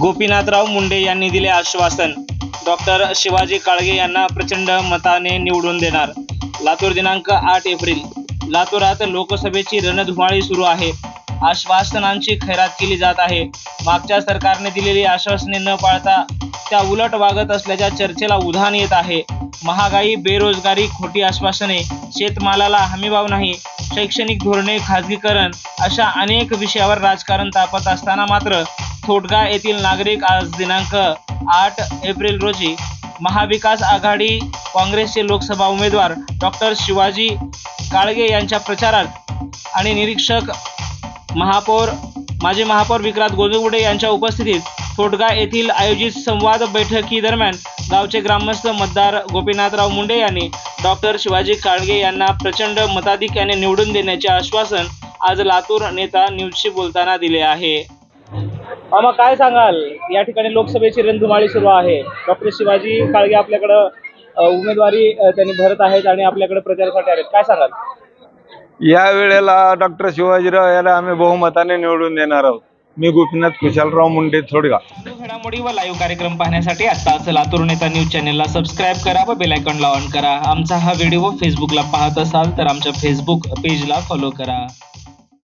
गोपीनाथराव मुंडे यांनी दिले आश्वासन. डॉक्टर शिवाजी काळगे यांना प्रचंड मताने निवडून देणार. लातूर दिनांक आठ एप्रिल. लातूरात लोकसभेची रणधुमाळी सुरू आहे. आश्वासनांची खैरात केली जात आहे. मागच्या सरकारने दिलेली आश्वासने न पाळता त्या उलट वागत असल्याच्या चर्चेला उधाण येत आहे. महागाई बेरोजगारी खोटी आश्वासने शेतमालाला हमीभाव नाही शैक्षणिक धोरणे खाजगीकरण अशा अनेक विषयावर राजकारण तापत असताना मात्र खोटगा येथील नागरिक आज दिनांक आठ एप्रिल रोजी महाविकास आघाडी काँग्रेसचे लोकसभा उमेदवार डॉक्टर शिवाजी काळगे यांच्या प्रचारात आणि निरीक्षक महापौर माजी महापौर विक्रांत गोजगुडे यांच्या उपस्थितीत थोटगा येथील आयोजित संवाद बैठकीदरम्यान गावचे ग्रामस्थ मतदार गोपीनाथराव मुंडे यांनी डॉक्टर शिवाजी काळगे यांना प्रचंड मताधिक्याने निवडून देण्याचे आश्वासन आज लातूर नेता न्यूजशी बोलताना दिले आहे. मामा काय सांगाल? या ठिकाणी लोकसभेची रणधुमाळी सुरू आहे. डॉक्टर शिवाजी काळगे आपल्याकडं अ, उमेदवारी अ, त्यांनी भरत आहेत आणि आपल्याकडे प्रचारासाठी आहेत काय सांगाल? या वेळेला डॉक्टर शिवाजीराव याला आम्ही बहुमताने निवडून देणार आहोत. मी गोपीनाथ कुशालराव मुंडे थोडगा. घडामोडी व लाईव्ह कार्यक्रम पाहण्यासाठी आत्ताच लातूर नेता न्यूज चॅनेलला सबस्क्राईब करा व बेल आयकॉनला ऑन करा. आमचा हा व्हिडिओ फेसबुकला पाहत असाल तर आमच्या फेसबुक पेजला फॉलो करा.